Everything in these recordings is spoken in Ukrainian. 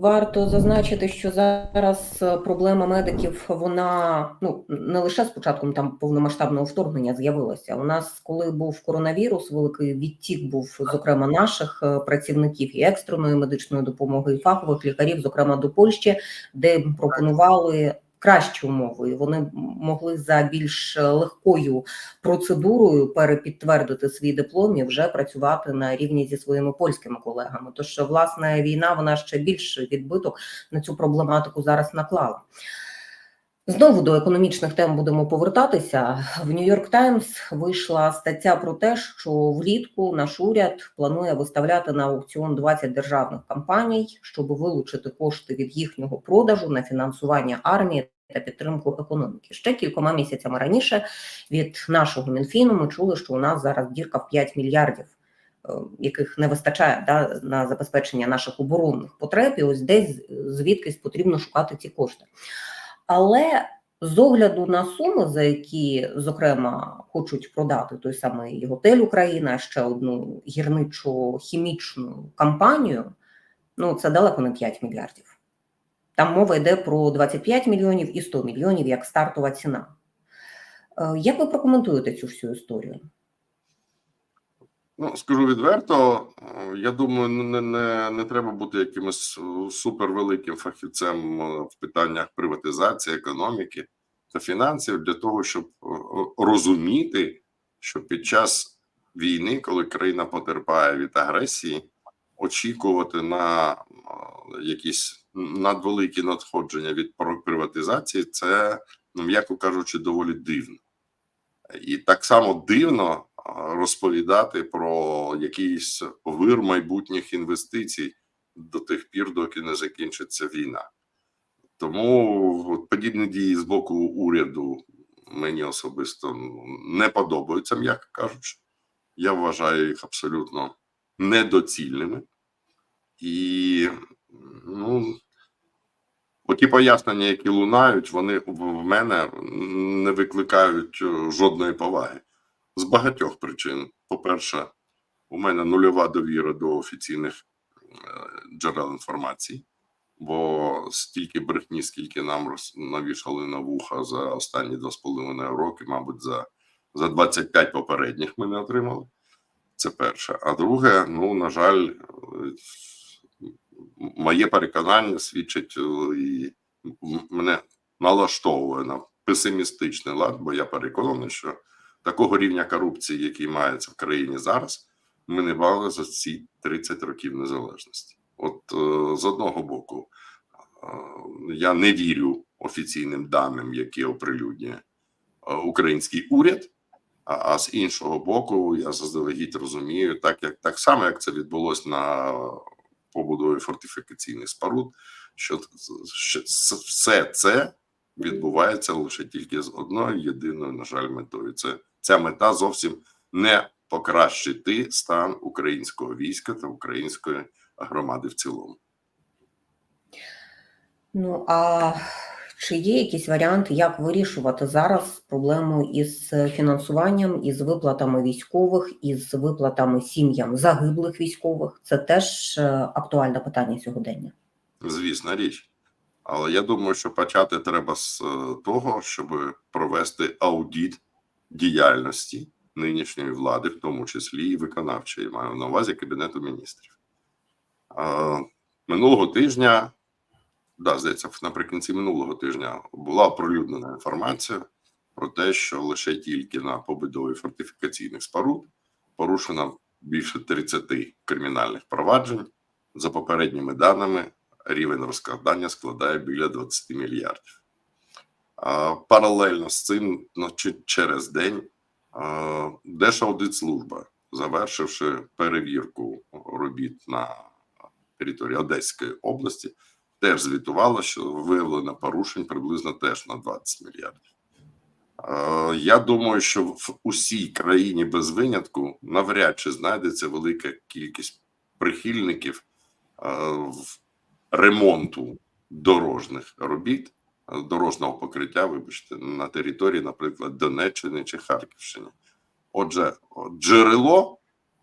Варто зазначити, що зараз е, проблема медиків вона ну не лише з початком там повномасштабного вторгнення з'явилася. У нас, коли був коронавірус, великий відтік був зокрема наших е, працівників і екстреної медичної допомоги, і фахових лікарів, зокрема до Польщі, де пропонували кращі умови. І Вони могли за більш легкою процедурою перепідтвердити свій диплом і вже працювати на рівні зі своїми польськими колегами. Тож, власне, війна вона ще більше відбиток на цю проблематику зараз наклала. Знову до економічних тем будемо повертатися. В Нью-Йорк Таймс вийшла стаття про те, що влітку наш уряд планує виставляти на аукціон 20 державних компаній, щоб вилучити кошти від їхнього продажу на фінансування армії та підтримку економіки. Ще кількома місяцями раніше від нашого мінфіну ми чули, що у нас зараз дірка в 5 мільярдів. е, Яких не вистачає да, на забезпечення наших оборонних потреб, і ось десь звідкись потрібно шукати ці кошти. Але з огляду на суми, за які, зокрема, хочуть продати той самий готель Україна, ще одну гірничо-хімічну компанію, ну це далеко не 5 мільярдів. Там мова йде про 25 мільйонів і 100 мільйонів як стартова ціна. Е, Як ви прокоментуєте цю всю історію? Ну, скажу відверто, е, я думаю, не, не, не треба бути якимось е, супервеликим фахівцем е, в питаннях приватизації, економіки та фінансів для того, щоб розуміти, що під час війни, коли країна потерпає від агресії, очікувати на якісь надвеликі надходження від приватизації, це, ну м'яко кажучи, доволі дивно. І так само дивно розповідати про якийсь вир майбутніх інвестицій до тих пір, доки не закінчиться війна. Тому подібні дії з боку уряду мені особисто ну, не подобаються, м'яко кажучи. Я вважаю їх абсолютно недоцільними. І ну, Оті пояснення, які лунають, вони в мене не викликають е, жодної поваги з багатьох причин. По-перше, у мене нульова довіра до офіційних е, джерел інформації, бо стільки брехні, скільки нам навішали на вуха за останні два з половиною роки, мабуть, за, за 25 попередніх ми не отримали. Це перше. А друге, ну, на жаль, е, моє переконання свідчить е, і мене налаштовує на песимістичний лад, бо я переконаний, що такого рівня корупції, який мається в країні зараз, ми не мали за ці 30 років незалежності. От е, з одного боку, е, я не вірю офіційним даним, які оприлюднює е, український уряд. А, з іншого боку, я заздалегідь розумію, так як так само, як це відбулось на побудові фортифікаційних споруд, що все це відбувається лише тільки з одною єдиною, на жаль, метою. Це ця мета зовсім не покращити стан українського війська та української громади в цілому. Ну а чи є якісь варіанти, як вирішувати зараз проблему із фінансуванням, із виплатами військових, із виплатами сім'ям загиблих військових? Це теж е, актуальне питання сьогодення. Звісна річ. Але я думаю, що почати треба з е, того, щоб провести аудіт діяльності нинішньої влади, в тому числі і виконавчої, маю на увазі Кабінету міністрів. Е, Минулого тижня, да, здається, наприкінці минулого тижня була оприлюднена інформація про те, що лише тільки на побудові фортифікаційних споруд порушено більше 30 кримінальних проваджень. За попередніми даними, рівень розкрадання складає біля 20 мільярдів. Паралельно з цим, ну, через день, Держаудитслужба, завершивши перевірку робіт на території Одеської області, теж звітувала, що виявлено порушень приблизно теж на 20 мільярдів. Я думаю, що в усій країні без винятку навряд чи знайдеться велика кількість прихильників ремонту дорожніх робіт, дорожнього покриття, вибачте, на території, наприклад, Донеччини чи Харківщини. Отже, джерело,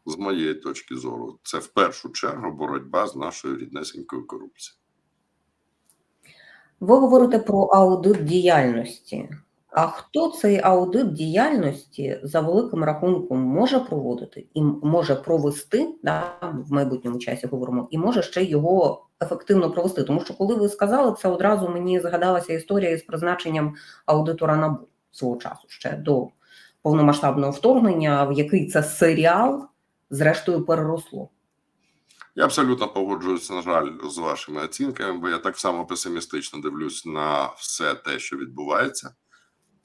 з моєї точки зору, це в першу чергу боротьба з нашою ріднесенькою корупцією. Ви говорите про аудит діяльності. А хто цей аудит діяльності за великим рахунком може проводити і може провести да, в майбутньому часі говоримо, і може ще його ефективно провести? Тому що коли ви сказали це, одразу мені згадалася історія із призначенням аудитора НАБУ свого часу ще до повномасштабного вторгнення, в який це серіал зрештою переросло. Я абсолютно погоджуюся, на жаль, з вашими оцінками, бо я так само песимістично дивлюсь на все те, що відбувається,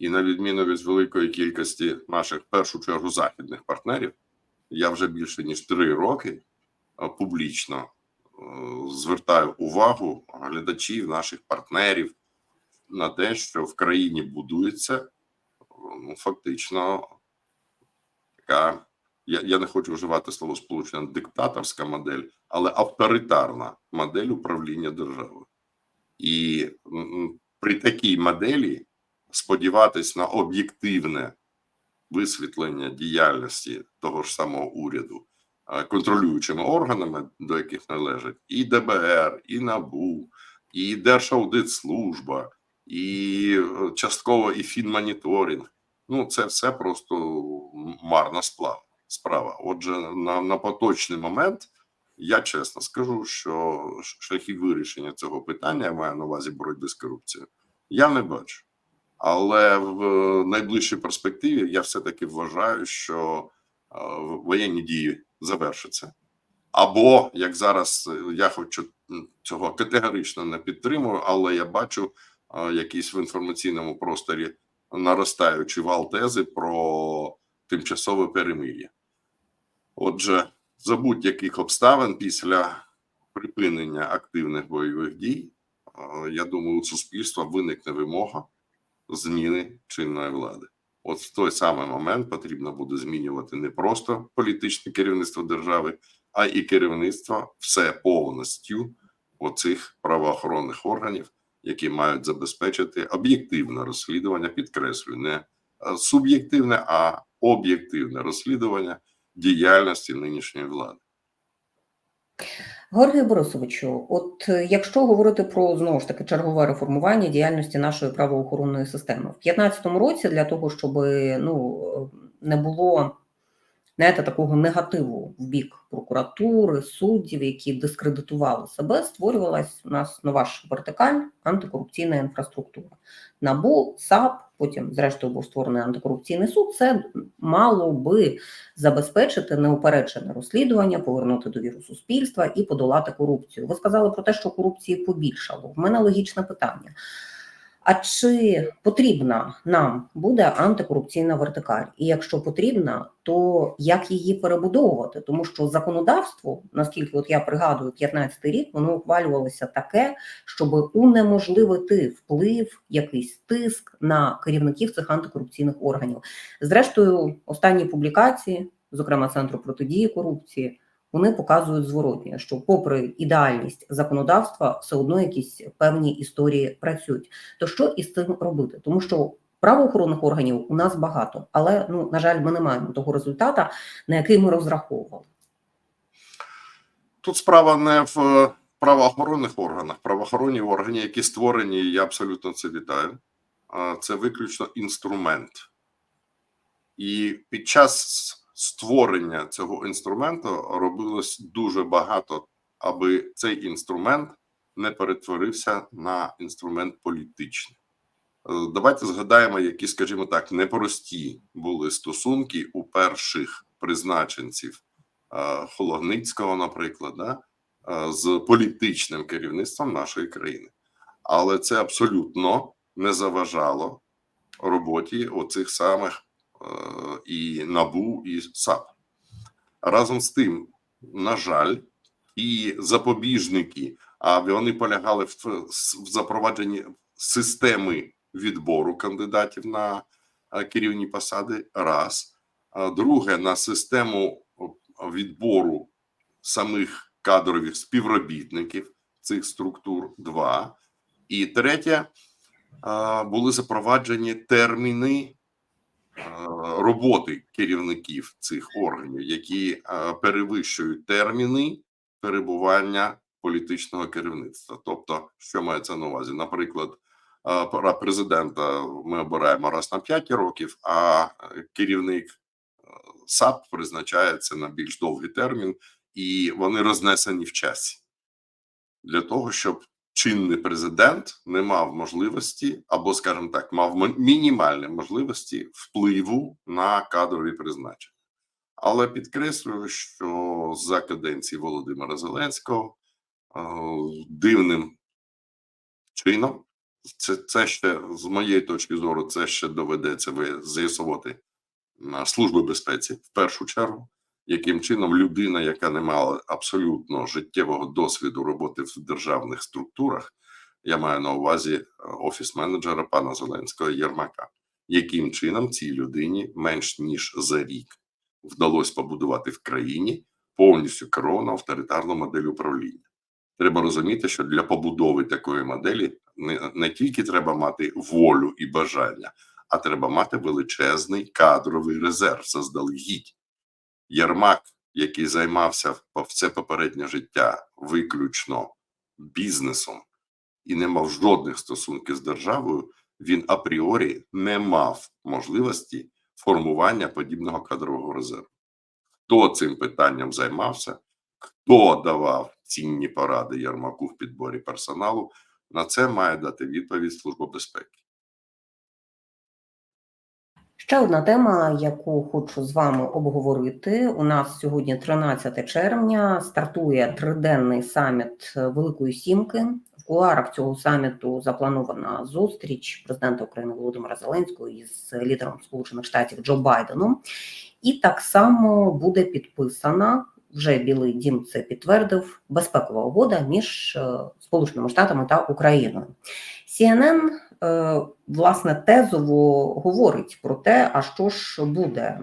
і на відміну від великої кількості наших в першу чергу західних партнерів, я вже більше ніж три роки е, публічно е, звертаю увагу глядачів, наших партнерів на те, що в країні будується ну, фактично така я, я не хочу вживати слово сполучення диктаторська модель, але авторитарна модель управління державою. І при такій моделі сподіватись на об'єктивне висвітлення діяльності того ж самого уряду е, контролюючими органами, до яких належать і ДБР, і НАБУ, і Держаудитслужба, і е, частково і фінмоніторинг. Ну, це все просто марна сплава справа. Отже, на, на поточний момент я чесно скажу, що ш- шляхів вирішення цього питання я маю на увазі боротьби з корупцією. Я не бачу. Але в е, найближчій перспективі я все-таки вважаю, що е, воєнні дії завершаться. Або як зараз е, я хочу цього категорично не підтримую, але я бачу якийсь в інформаційному просторі наростаючий вал тези про тимчасове перемир'я. Отже, за будь-яких обставин після припинення активних бойових дій, я думаю, у суспільства виникне вимога зміни чинної влади. От в той самий момент потрібно буде змінювати не просто політичне керівництво держави, а і керівництво все повністю оцих правоохоронних органів, які мають забезпечити об'єктивне розслідування, підкреслюю, не е, суб'єктивне, а об'єктивне розслідування діяльності нинішньої влади. Георгію Борисовичу, от е, якщо говорити про знову ж таки чергове реформування діяльності нашої правоохоронної системи. В 2015 році, для того, щоб ну е, не було знаєте, такого негативу в бік прокуратури, суддів, які дискредитували себе, створювалась у нас нова ж вертикаль антикорупційна інфраструктура. НАБУ, САП, потім, зрештою, був створений антикорупційний суд. Це мало би забезпечити неупереджене розслідування, повернути довіру суспільства і подолати корупцію. Ви сказали про те, що корупції побільшало. В мене логічне питання. А чи потрібна нам буде антикорупційна вертикаль? І якщо потрібна, то як її перебудовувати? Тому що законодавство, наскільки от я пригадую, 15 рік воно ухвалювалося таке, щоб унеможливити вплив, якийсь тиск на керівників цих антикорупційних органів. Зрештою, останні публікації, зокрема Центру протидії корупції, вони показують зворотнє, що, попри ідеальність законодавства, все одно якісь певні історії працюють. То що із цим робити? Тому що правоохоронних органів у нас багато, але ну на жаль, ми не маємо того результата, на який ми розраховували. Тут справа не в е, правоохоронних органах. Правоохоронні органи, які створені, я абсолютно це вітаю. Це виключно інструмент. І під час створення цього інструменту робилось дуже багато, аби цей інструмент не перетворився на інструмент політичний. Е, Давайте згадаємо, які, скажімо так, непрості були стосунки у перших призначенців е, Хологницького, наприклад, да, е, з політичним керівництвом нашої країни. Але це абсолютно не заважало роботі оцих самих і НАБУ, і САП. Разом з тим, на жаль, і запобіжники, а вони полягали в, в запровадженні системи відбору кандидатів на е, керівні посади. Раз, друге на систему відбору самих кадрових співробітників цих структур. Два і третє були запроваджені терміни роботи керівників цих органів, які перевищують терміни перебування політичного керівництва. Тобто, що мається на увазі? Наприклад, е, президента ми обираємо раз на 5 років, а е, керівник е, САП призначається на більш довгий термін, і вони рознесені в часі для того, щоб чинний президент не мав можливості, або, скажімо так, мав мінімальні можливості впливу на кадрові призначення. Але підкреслюю, що за каденції Володимира Зеленського е, дивним чином, це, це ще з моєї точки зору, це ще доведеться з'ясувати на служби безпеці в першу чергу, яким чином людина, яка не мала абсолютно життєвого досвіду роботи в державних структурах, я маю на увазі е, офіс менеджера пана Зеленського Єрмака, яким чином цій людині менш ніж за рік вдалося побудувати в країні повністю керовану авторитарну модель управління. Треба розуміти, що для побудови такої моделі не, не тільки треба мати волю і бажання, а треба мати величезний кадровий резерв заздалегідь. Єрмак, який займався в все попереднє життя виключно бізнесом і не мав жодних стосунків з державою, він апріорі не мав можливості формування подібного кадрового резерву. Хто цим питанням займався, хто давав цінні поради Єрмаку в підборі персоналу, на це має дати відповідь Служба безпеки. Ще одна тема, яку хочу з вами обговорити. У нас сьогодні 13 червня стартує триденний саміт Великої Сімки. В кулуарах цього саміту запланована зустріч президента України Володимира Зеленського із лідером Сполучених Штатів Джо Байденом. І так само буде підписана вже Білий Дім це підтвердив безпекова угода між е, Сполученими Штатами та Україною. CNN власне тезово говорить про те, а що ж буде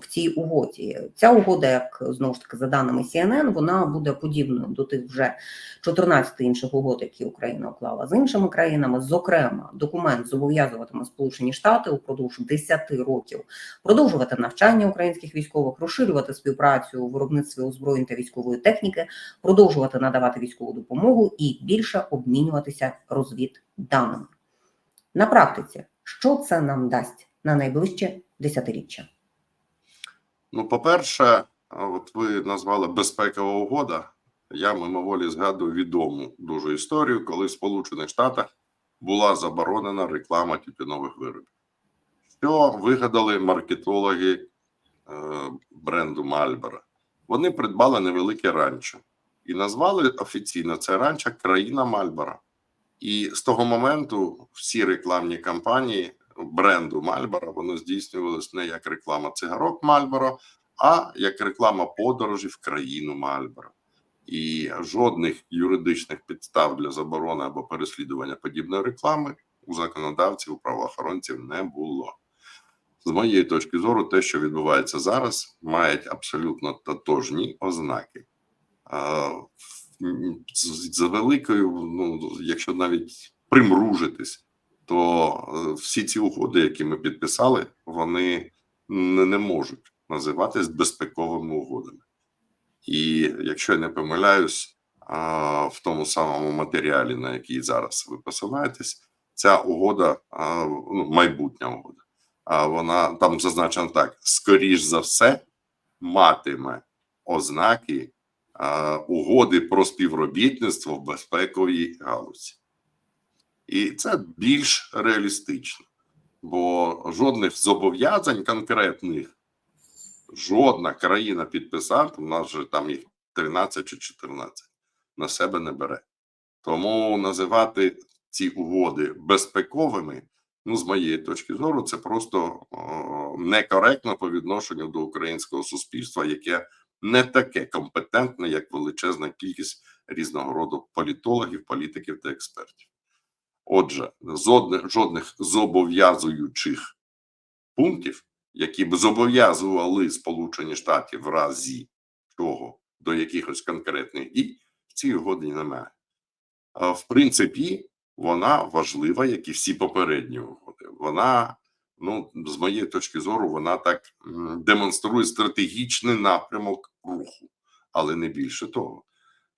в цій угоді. Ця угода, як знову ж таки за даними CNN, вона буде подібною до тих вже 14 інших угод, які Україна уклала з іншими країнами. Зокрема, документ зобов'язуватиме Сполучені Штати упродовж 10 років продовжувати навчання українських військових, розширювати співпрацю у виробництві озброєнь та військової техніки, продовжувати надавати військову допомогу і більше обмінюватися розвідданими. На практиці, що це нам дасть на найближче десятиріччя? Ну, по-перше, от ви назвали безпекова угода. Я мимоволі згадую відому дуже історію, коли в Сполучених Штатах була заборонена реклама тютюнових виробів. Що вигадали маркетологи е, бренду Мальбера? Вони придбали невелике ранчо і назвали офіційно це ранчо країна Мальбора. І з того моменту всі рекламні кампанії бренду Мальбора вони здійснювалися не як реклама цигарок Мальборо, а як реклама подорожі в країну Мальборо. І жодних юридичних підстав для заборони або переслідування подібної реклами у законодавців, у правоохоронців не було. З моєї точки зору, те, що відбувається зараз, мають абсолютно тотожні ознаки. За великою, ну якщо навіть примружитись, то е, всі ці угоди, які ми підписали, вони не, не можуть називатись безпековими угодами. І якщо я не помиляюсь, а, в тому самому матеріалі, на який зараз ви посилаєтесь, ця угода, а, ну, майбутня угода, а вона там зазначено так: скоріш за все, матиме ознаки угоди про співробітництво в безпековій галузі. І це більш реалістично, бо жодних зобов'язань конкретних жодна країна підписант, у нас же там їх 13 чи 14, на себе не бере. Тому називати ці угоди безпековими, ну, з моєї точки зору, це просто о, некоректно по відношенню до українського суспільства, яке не таке компетентне, як величезна кількість різного роду політологів, політиків та експертів. Отже, жодних, зобов'язуючих пунктів, які б зобов'язували Сполучені Штати в разі чого до якихось конкретних дій, в цій угоді немає. В принципі, вона важлива, як і всі попередні угоди. Вона, ну, з моєї точки зору, вона так демонструє стратегічний напрямок руху, але не більше того.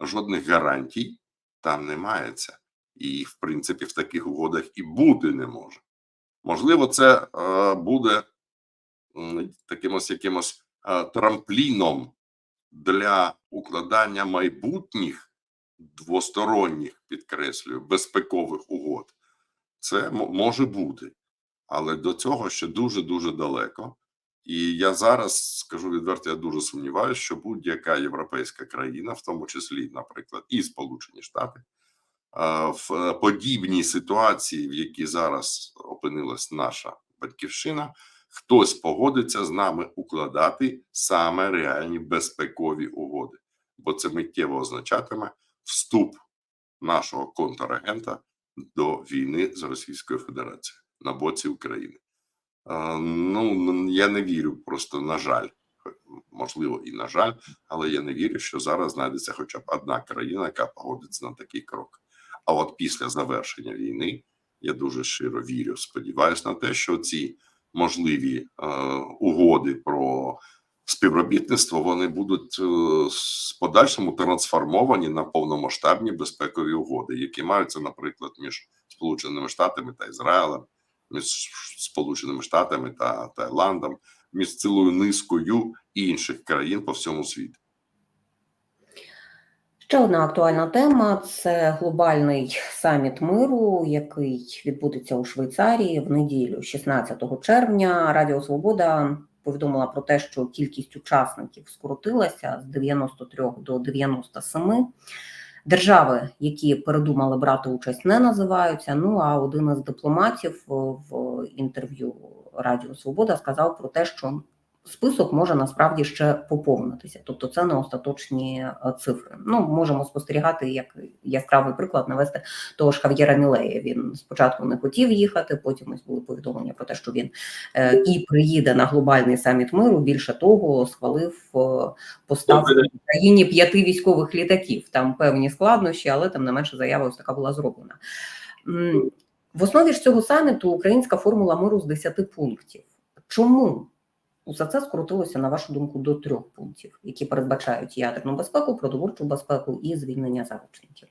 жодних гарантій там не мається. І, в принципі, в таких угодах і бути не може. Можливо, це е, буде таким ось якимось е, трампліном для укладання майбутніх двосторонніх, підкреслюю, безпекових угод. Це може бути, але до цього ще дуже дуже далеко. І я зараз скажу відверто, я дуже сумніваюся, що будь-яка європейська країна, в тому числі, наприклад, і Сполучені Штати, е, в подібній ситуації, в якій зараз опинилась наша батьківщина, хтось погодиться з нами укладати саме реальні безпекові угоди, бо це миттєво означатиме вступ нашого контрагента до війни з Російською Федерацією на боці України. Е, Ну я не вірю, просто на жаль, можливо, і на жаль, але я не вірю, що зараз знайдеться хоча б одна країна, яка погодиться на такий крок. А от після завершення війни я дуже щиро вірю, сподіваюся на те, що ці можливі е, угоди про співробітництво вони будуть е, з подальшому трансформовані на повномасштабні безпекові угоди, які маються, наприклад, між Сполученими Штатами та Ізраїлем, між Сполученими Штатами та Таїландом, між цілою низкою інших країн по всьому світу. Ще одна актуальна тема це глобальний саміт миру, який відбудеться у Швейцарії в неділю, 16 червня. Радіо Свобода повідомила про те, що кількість учасників скоротилася з 93 до 97. Держави, які передумали брати участь, не називаються. Ну а один із дипломатів в інтерв'ю Радіо Свобода сказав про те, що список може насправді ще поповнитися, тобто це не остаточні е, цифри. Ну можемо спостерігати як яскравий приклад навести того ж Хав'єра Мілея. Він спочатку не хотів їхати, потім ось були повідомлення про те, що він е, і приїде на глобальний саміт миру. Більше того, схвалив е, поставку в Україні п'яти військових літаків. Там певні складнощі, але тим не менше заява ось така була зроблена. В основі ж цього саміту українська формула миру з 10 пунктів. Чому усе це скоротилося, на вашу думку, до трьох пунктів, які передбачають ядерну безпеку, продовольчу безпеку і звільнення заручників?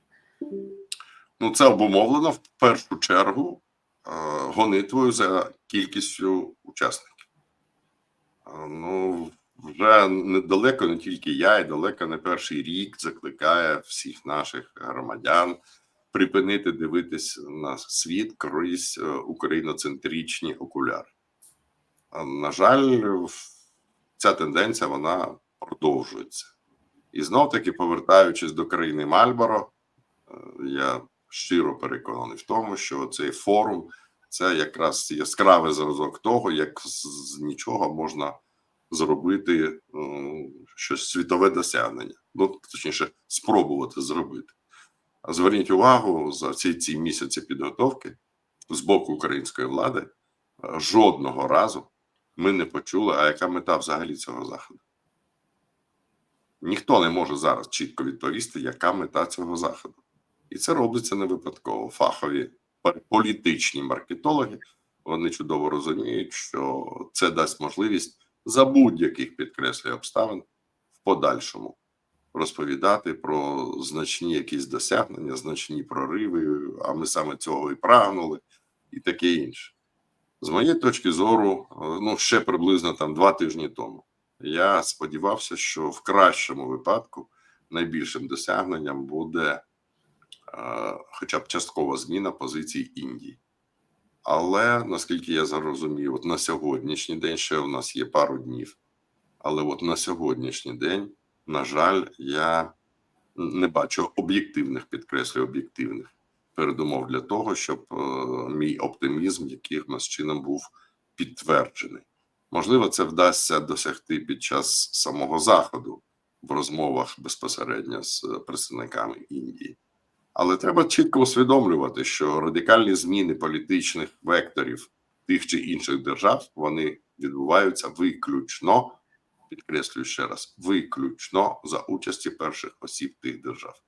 Ну, це обумовлено в першу чергу е, гонитвою за кількістю учасників. Е, Ну, вже недалеко не тільки я, і далеко не перший рік закликає всіх наших громадян припинити дивитись на світ крізь е, україноцентричні окуляри. На жаль, ця тенденція вона продовжується. І знов таки, повертаючись до країни Мальборо, е, я щиро переконаний в тому, що цей форум це якраз яскравий зразок того, як з, нічого можна зробити ну, щось світове досягнення. Ну, точніше, спробувати зробити. Зверніть увагу за ці, ці місяці підготовки з боку української влади. е, Жодного разу ми не почули, а яка мета взагалі цього заходу. Ніхто не може зараз чітко відповісти, яка мета цього заходу. І це робиться не випадково. Фахові політичні маркетологи вони чудово розуміють, що це дасть можливість за будь-яких підкреслює обставин в подальшому розповідати про значні якісь досягнення, значні прориви. А ми саме цього і прагнули, і таке інше. З моєї точки зору, е, ну ще приблизно там два тижні тому, я сподівався, що в кращому випадку найбільшим досягненням буде е, хоча б часткова зміна позицій Індії. Але наскільки я зрозумів, от на сьогоднішній день ще у нас є пару днів. Але от на сьогоднішній день, на жаль, я не бачу об'єктивних, підкреслюю, об'єктивних передумов для того, щоб е, мій оптимізм якимось чином був підтверджений. Можливо, це вдасться досягти під час самого заходу в розмовах безпосередньо з представниками Індії. Але треба чітко усвідомлювати, що радикальні зміни політичних векторів тих чи інших держав вони відбуваються виключно, підкреслюю ще раз, виключно за участі перших осіб тих держав.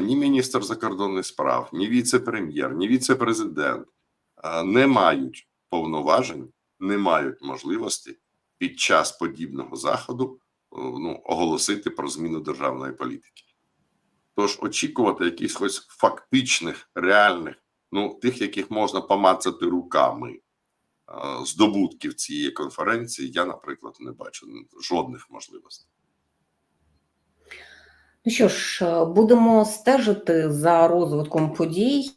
Ні міністр закордонних справ, ні віце-прем'єр, ні віце-президент не мають повноважень, не мають можливості під час подібного заходу ну, оголосити про зміну державної політики. Тож очікувати якихось фактичних, реальних, ну тих, яких можна помацати руками здобутків цієї конференції, я, наприклад, не бачу жодних можливостей. Ну що ж, е, будемо стежити за розвитком подій.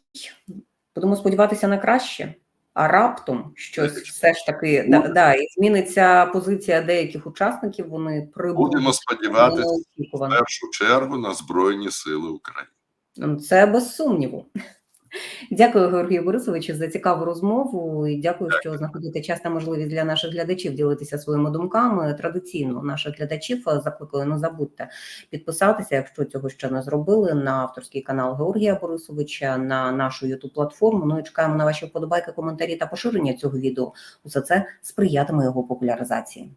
Будемо сподіватися на краще. А раптом щось все ж таки да, да, і зміниться позиція деяких учасників. Вони прибудуть Будемо сподіватися в першу чергу на Збройні Сили України. Це без сумніву. Дякую, Георгію Борисовичу, за цікаву розмову. І дякую, що знаходите час та можливість для наших глядачів ділитися своїми думками. Традиційно наших глядачів закликаю, не забудьте підписатися, якщо цього ще не зробили, на авторський канал Георгія Борисовича, на нашу youtube платформу. Ну і чекаємо на ваші вподобайки, коментарі та поширення цього відео. Усе це сприятиме його популяризації.